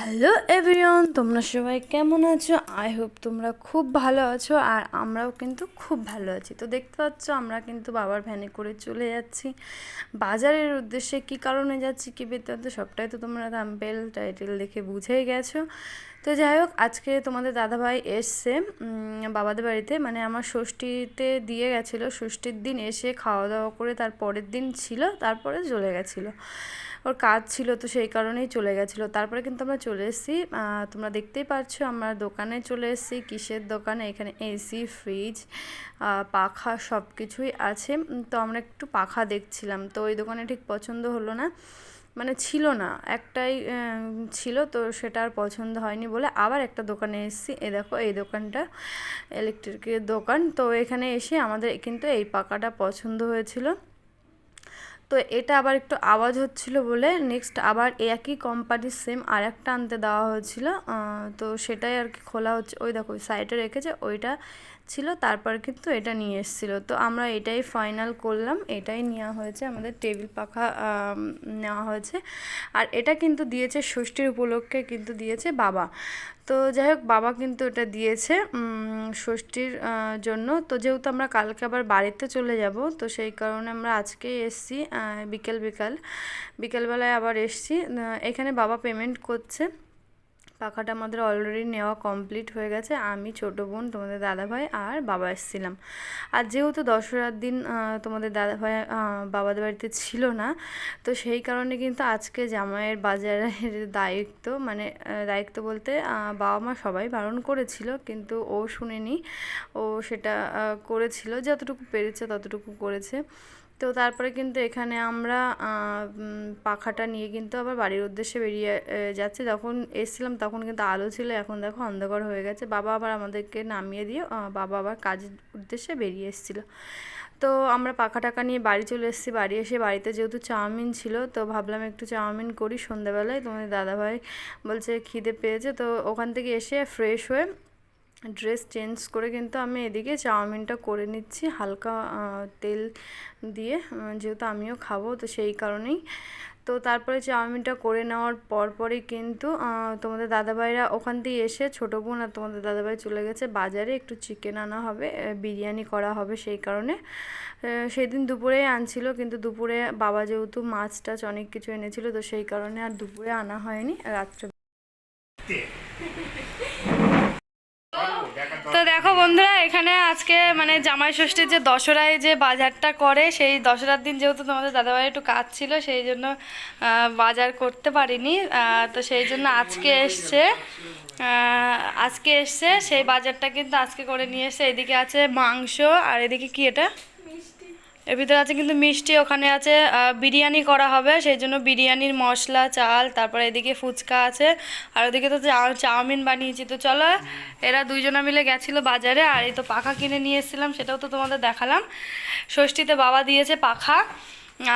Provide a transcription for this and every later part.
Hello everyone, তোমরা সবাই কেমন আছো? আই হোপ তোমরা খুব ভালো আছো আর আমরাও কিন্তু খুব ভালো আছি। তো দেখতে পাচ্ছ, আমরা কিন্তু বাবার ভ্যানে করে চলে যাচ্ছি। বাজারের উদ্দেশ্যে কি কারণে যাচ্ছি কী বৃত্তান্ত, সবটাই তো তোমরা থাম্পেল টাইটেল দেখে বুঝেই গেছো। তো যাই হোক, আজকে তোমাদের দাদাভাই এসছে বাবাদের বাড়িতে মানে আমার ষষ্ঠীতে দিয়ে গেছিল। ষষ্ঠীর দিন এসে খাওয়া দাওয়া করে তার পরের দিন ছিল, তারপরে চলে গেছিল। ওর কাজ ছিল তো সেই কারণেই চলে গেছিল। তারপরে কিন্তু আমরা চলে এসেছি তোমরা দেখতেই পাচ্ছ আমরা দোকানে চলে এসেছি, কিসের দোকানে? এখানে এসি ফ্রিজ পাখা সব কিছুই আছে তো আমরা একটু পাখা দেখছিলাম। তো ওই দোকানে ঠিক পছন্দ হলো না। মানে ছিল না। একটাই ছিল তো সেটা আর পছন্দ হয়নি বলে আবার একটা দোকানে এসেছি। এ দেখো, এই দোকানটা ইলেকট্রিকের দোকান। তো এখানে এসে আমাদের কিন্তু এই পাখাটা পছন্দ হয়েছিল। তো এটা আবার একটু আওয়াজ হচ্ছিল বলে নেক্সট আবার একই কোম্পানির সেম আর একটা আনতে দেওয়া হয়েছিল। তো সেটাই আর কি খোলা হচ্ছে। ওই দেখো সাইডে রেখেছে, ওইটা ছিল, তারপর কিন্তু এটা নিয়ে এসেছিল। তো আমরা এটাই ফাইনাল করলাম, এটাই নেওয়া হয়েছে, আমাদের টেবিল পাখা নেওয়া হয়েছে। আর এটা কিন্তু দিয়েছে ষষ্ঠীর উপলক্ষে, কিন্তু দিয়েছে বাবা। তো যাই হোক, বাবা কিন্তু এটা দিয়েছে। ষষ্ঠীর জন্য। তো যেহেতু আমরা কালকে আবার বাড়িতে চলে যাব, তো সেই কারণে আমরা আজকে এসছি বিকেল বিকাল। বিকেলবেলায় আবার এসছি। এখানে বাবা পেমেন্ট করছে। পাখাটা আমাদের অলরেডি নেওয়া কমপ্লিট হয়ে গেছে। আমি ছোট বোন, তোমাদের দাদাভাই আর বাবা এসেছিলাম। আর যেহেতু দশরার দিন তোমাদের দাদাভাই বাবাদের বাড়িতে ছিল না, তো সেই কারণে কিন্তু আজকে জামাইয়ের বাজারের দায়িত্ব মানে দায়িত্ব বলতে বাবা মা সবাই বারণ করেছিল, কিন্তু ও শুনেনি। ও সেটা করেছিল, যতটুকু পেরেছে ততটুকু করেছে। তো তারপরে কিন্তু এখানে আমরা পাখাটা নিয়ে কিন্তু আবার বাড়ির উদ্দেশ্যে বেরিয়ে যাচ্ছি। যখন এসেছিলাম তখন কিন্তু আলো ছিল, এখন দেখো অন্ধকার হয়ে গেছে। বাবা আবার আমাদেরকে নামিয়ে দিয়ে বাবা আবার কাজের উদ্দেশ্যে বেরিয়ে এসেছিল। তো আমরা পাখা টাকা নিয়ে বাড়ি চলে এসেছি। বাড়ি এসে বাড়িতে যেহেতু চাউমিন ছিল, তো ভাবলাম একটু চাউমিন করি। সন্ধ্যাবেলায় তোমাদের দাদাভাই বলছে খিদে পেয়েছে, তো ওখান থেকে এসে ফ্রেশ হয়ে ড্রেস চেঞ্জ করে কিন্তু আমি এদিকে চাউমিনটা করে নিচ্ছি, হালকা তেল দিয়ে যেহেতু আমিও খাব তো সেই কারণেই। তো তারপরে চাউমিনটা করে নেওয়ার পর পরই কিন্তু তোমাদের দাদাভাইরা ওখান দিয়ে এসে ছোটো বোন আর তোমাদের দাদাভাই চলে গেছে বাজারে, একটু চিকেন আনা হবে বিরিয়ানি করা হবে সেই কারণে। সেদিন দুপুরেই আনছিল কিন্তু দুপুরে বাবা যেহেতু মাছ টাছ অনেক কিছু এনেছিল তো সেই কারণে আর দুপুরে আনা হয়নি, রাত্রে দেখো বন্ধুরা, এখানে আজকে মানে জামাই ষষ্ঠীর যে দশরায় যে বাজারটা করে, সেই দশরার দিন যেহেতু তোমাদের দাদাভাই একটু কাজ ছিল, সেই জন্য বাজার করতে পারিনি। তো সেই জন্য আজকে এসছে আজকে এসছে, সেই বাজারটা কিন্তু আজকে করে নিয়ে এসছে। এদিকে আছে মাংস, আর এদিকে কি এটা? এর ভিতরে আছে কিন্তু মিষ্টি, ওখানে আছে বিরিয়ানি করা হবে, সেই জন্য বিরিয়ানির মশলা, চাল, তারপরে এদিকে ফুচকা আছে, আর ওদিকে তো চাউমিন বানিয়েছি। তো চলো, এরা দুইজনা মিলে গেছিল বাজারে, আর এই তো পাখা কিনে নিয়ে এসেছিলাম, সেটাও তো তোমাদের দেখালাম। ষষ্ঠীতে বাবা দিয়েছে পাখা,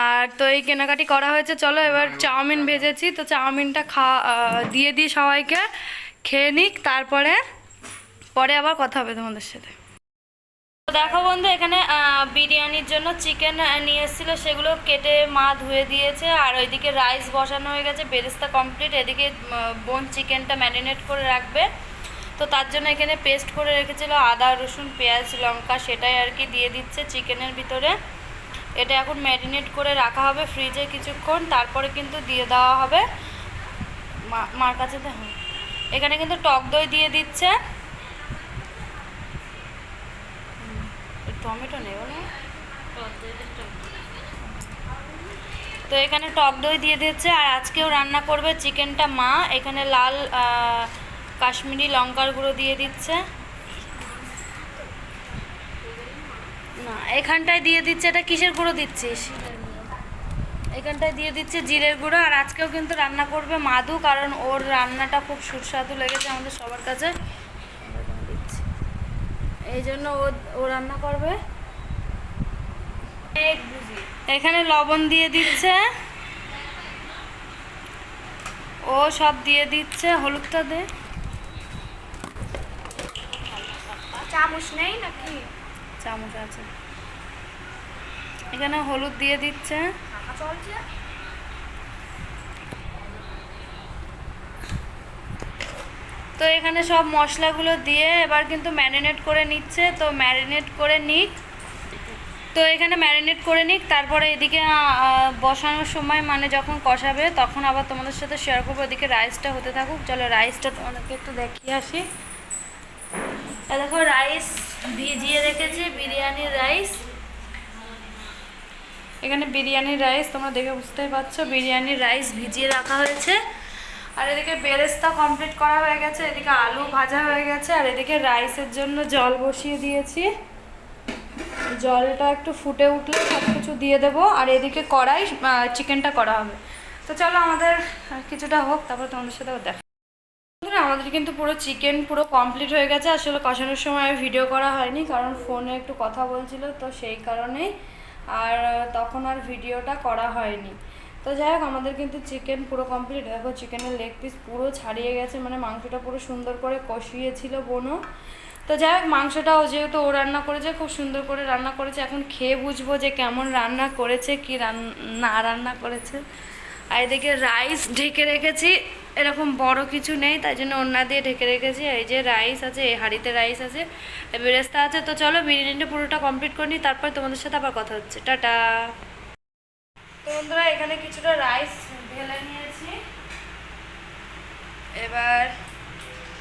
আর তো এই কেনাকাটি করা হয়েছে। চলো, এবার চাউমিন ভেজেছি, তো চাউমিনটা খা দিয়ে দিই সবাইকে, খেয়ে নিক, তারপরে, পরে আবার কথা হবে তোমাদের সাথে। দেখো বন্ধু, এখানে বিরিয়ানির জন্য চিকেন নিয়ে এসেছিল। সেগুলো কেটে মা ধুয়ে দিয়েছে। আর ওইদিকে রাইস বসানো হয়ে গেছে, বেরেস্তা কমপ্লিট এদিকে বোন চিকেনটা ম্যারিনেট করে রাখবে। তো তার জন্য এখানে পেস্ট করে রেখেছিল আদা, রসুন, পেঁয়াজ, লঙ্কা, সেটাই আর কি দিয়ে দিচ্ছে চিকেনের ভিতরে। এটা এখন ম্যারিনেট করে রাখা হবে ফ্রিজে কিছুক্ষণ। তারপরে কিন্তু দিয়ে দেওয়া হবে। মার কাছে এখানে কিন্তু টক দই দিয়ে দিচ্ছে। টমেটো নেব না তো এখানে টক দই দিয়ে দিচ্ছে আর আজকেও রান্না করবে চিকেনটা মা। এখানে লাল কাশ্মীরি লঙ্কার গুঁড়ো দিয়ে দিচ্ছে। না, এখানটায় দিয়ে দিচ্ছে, এটা কিসের গুঁড়ো দিচ্ছিস? এখানটায় দিয়ে দিচ্ছে জিরের গুঁড়ো, আর আজকেও কিন্তু রান্না করবে মাদু, কারণ ওর রান্নাটা খুব সুস্বাদু লেগেছে আমাদের সবার কাছে। এই জন্য ও ও রান্না করবে। এখানে লবণ দিয়ে দিচ্ছে। ও সব দিয়ে দিচ্ছে হলুদটা দে। চামচ নেই নাকি? চামচ আছে। এখানে হলুদ দিয়ে দিচ্ছে। চলছে তো এখানে সব মশলাগুলো দিয়ে এবার কিন্তু ম্যারিনেট করে নিচ্ছে। তো ম্যারিনেট করে নিক। তো এখানে ম্যারিনেট করে নিক। তারপরে এদিকে বসানোর সময় মানে যখন কষাবে তখন আবার তোমাদের সাথে শেয়ার করব। এদিকে রাইসটা হতে থাকুক। চলো রাইসটা তোমাদেরকে একটু দেখিয়ে আসি। দেখো রাইস ভিজিয়ে রেখেছি বিরিয়ানির রাইস এখানে বিরিয়ানির রাইস তোমরা দেখে বুঝতেই পারছ বিরিয়ানির রাইস ভিজিয়ে রাখা হয়েছে। আর এদিকে বেরেস্তা কমপ্লিট করা হয়ে গেছে, এদিকে আলু ভাজা হয়ে গেছে, আর এদিকে রাইসের জন্য জল বসিয়ে দিয়েছি। জলটা একটু ফুটে উঠলে সব কিছু দিয়ে দেবো, আর এদিকে কড়াই চিকেনটা করা হবে। তো চলো আমাদের কিছুটা হোক, তারপর তোমাদের সাথেও দেখা। আমাদের কিন্তু পুরো চিকেন পুরো কমপ্লিট হয়ে গেছে, আসলে কষানোর সময় ভিডিও করা হয়নি, কারণ ফোনে একটু কথা বলছিল, তো সেই কারণেই। আর তখন আর ভিডিওটা করা হয়নি। তো যাই হোক, আমাদের কিন্তু চিকেন পুরো কমপ্লিট দেখো চিকেনের লেগ পিস পুরো ছাড়িয়ে গেছে মানে মাংসটা পুরো সুন্দর করে কষিয়েছিল বোনও তো যাই হোক, মাংসটাও যেহেতু ও রান্না করেছে, খুব সুন্দর করে রান্না করেছে। এখন খেয়ে বুঝব যে কেমন রান্না করেছে, কি না রান্না করেছে। আর এদিকে রাইস ঢেকে রেখেছি, এরকম বড় কিছু নেই, তাই জন্য অন্য দিয়ে ঢেকে রেখেছি। এই যে রাইস আছে, এই হাঁড়িতে রাইস আছে বেরেস্তা আছে। তো চলো, বিরিয়ানিটা পুরোটা কমপ্লিট করে নিই, তারপর তোমাদের সাথে আবার কথা হচ্ছে। টাটা! তো বন্ধুরা এখানে কিছুটা রাইস ঢেলে নিয়েছি। এবার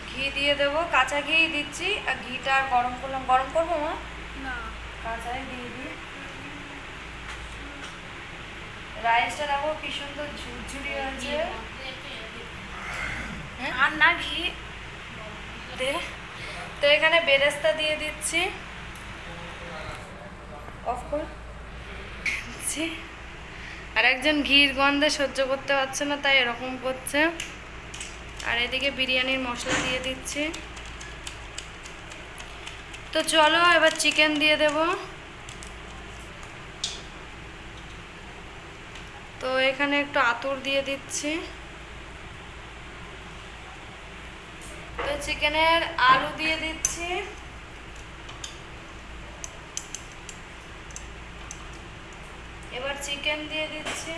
ঘি দিয়ে দেবো। কাঁচা ঘি দিচ্ছি। আর ঘিটা আর গরম করলাম। গরম করব মা? না। কাঁচাই দিয়ে দিই। রাইসটা দেখো কি সুন্দর ঝুরঝুরি হয়েছে। হ্যাঁ? আর না ঘি। দে। তো এখানে বেরেস্তা দিয়ে দিচ্ছি। অফ কর দিচ্ছি। আর একজন ঘির গন্ধে সহ্য করতে পারছে না, তাই এরকম করছে। আর এদিকে বিরিয়ানির মশলা দিয়ে দিচ্ছি। তো চলো, এবার চিকেন দিয়ে দেব। তো এখানে একটু আতর দিয়ে দিচ্ছি। তো চিকেনের আলু দিয়ে দিচ্ছি। এবার চিকেন দিয়ে দিচ্ছি।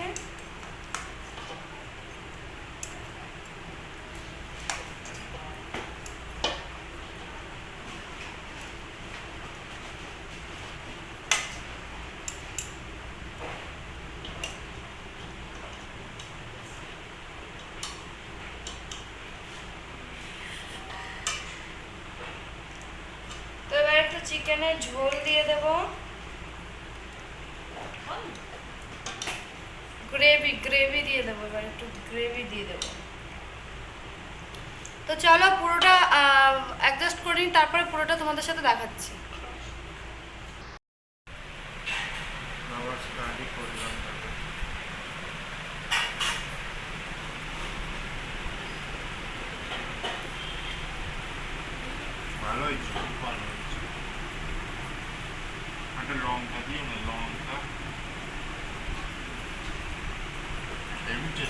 চিকেনের ঝোল দিয়ে দেব। গ্রেভি গ্রেভি দিয়ে দেবো, এবার একটু গ্রেভি দিয়ে দেবো। তো চলো পুরোটা অ্যাডজাস্ট করে নিন তারপরে পুরোটা তোমাদের সাথে দেখাচ্ছি আবার স্টাডি করলাম তাকে। ভালো হয়েছে খুব ভালো হয়েছে একটা লঙ্কা দিয়ে না লঙ্কা হেভি টেস্ট হেভি টেস্ট তো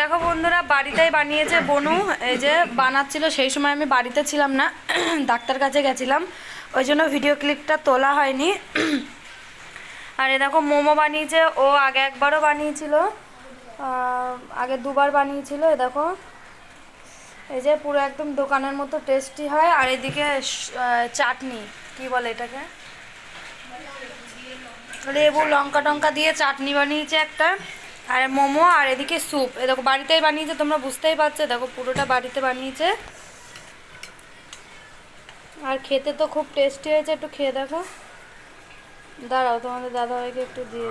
দেখো বন্ধুরা, বাড়িতেই বানিয়েছে বনু। এই যে বানাচ্ছিল, সেই সময় আমি বাড়িতে ছিলাম না, ডাক্তার কাছে গেছিলাম। ওই জন্য ভিডিও ক্লিপটা তোলা হয়নি। আর এ দেখো, মোমো বানিয়েছে, ও আগে একবারও বানিয়েছিল। আগে দুবার বানিয়েছিল, এ দেখো। এই যে পুরো একদম দোকানের মতো টেস্টি হয় আর এদিকে চাটনি কি বলে এটাকে? লেবু লঙ্কা টঙ্কা দিয়ে চাটনি বানিয়েছে একটা আর মোমো আর এদিকে স্যুপ। এ দেখো বাড়িতেই বানিয়েছে তোমরা বুঝতেই পারছ দেখো পুরোটা বাড়িতে বানিয়েছে। আর খেতে তো খুব টেস্টি হয়েছে একটু খেয়ে দেখো। দাঁড়াও তোমাদের দাদাভাইকে একটু দিয়ে।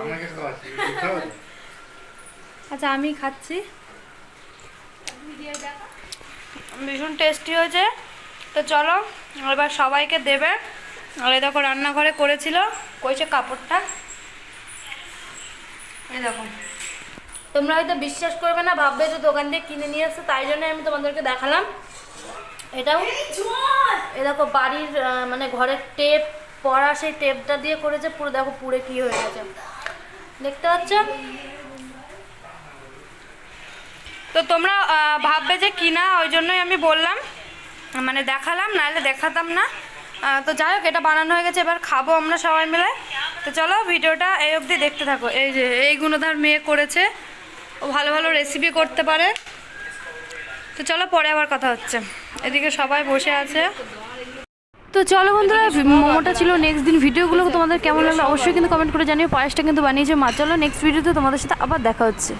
আচ্ছা আমি খাচ্ছি। ভীষণ টেস্টি হয়েছে। তো চলো, এবার সবাইকে দেবে। আর এই দেখো, রান্নাঘরে করেছিল। কইছে কাপড়টা। এই দেখো। তোমরা হয়তো বিশ্বাস করবে না, ভাববে যে দোকান দিয়ে কিনে নিয়ে এসছে, তাই জন্য আমি তোমাদেরকে দেখালাম। এটাও এ দেখো, বাড়ির মানে ঘরের টেপ পরা সেই টেপটা দিয়ে করেছে। পুরো দেখো পুরে কি হয়ে গেছে। দেখতে পাচ্ছ? তো তোমরা ভাববে যে কিনা ওই জন্যই আমি বললাম। মানে দেখালাম, নাহলে দেখাতাম না। তো যাই হোক, এটা বানানো হয়ে গেছে, এবার খাব আমরা সবাই মিলে। তো চলো, ভিডিওটা এই অবধি দেখতে থাকো। এই যে, এই গুণধার মেয়ে করেছে। ও ভালো ভালো রেসিপি করতে পারে। তো চলো, পরে আবার কথা হচ্ছে। এদিকে সবাই বসে আছে। তো চলো বন্ধুরা মোমোটা ছিল নেক্সট দিন। ভিডিওগুলো তোমাদের কেমন লাগল অবশ্যই কিন্তু কমেন্ট করে জানিও। পায়েসটা কিন্তু বানিয়েছে মা। চলো নেক্সট ভিডিওতে তোমাদের সাথে আবার দেখা হচ্ছে।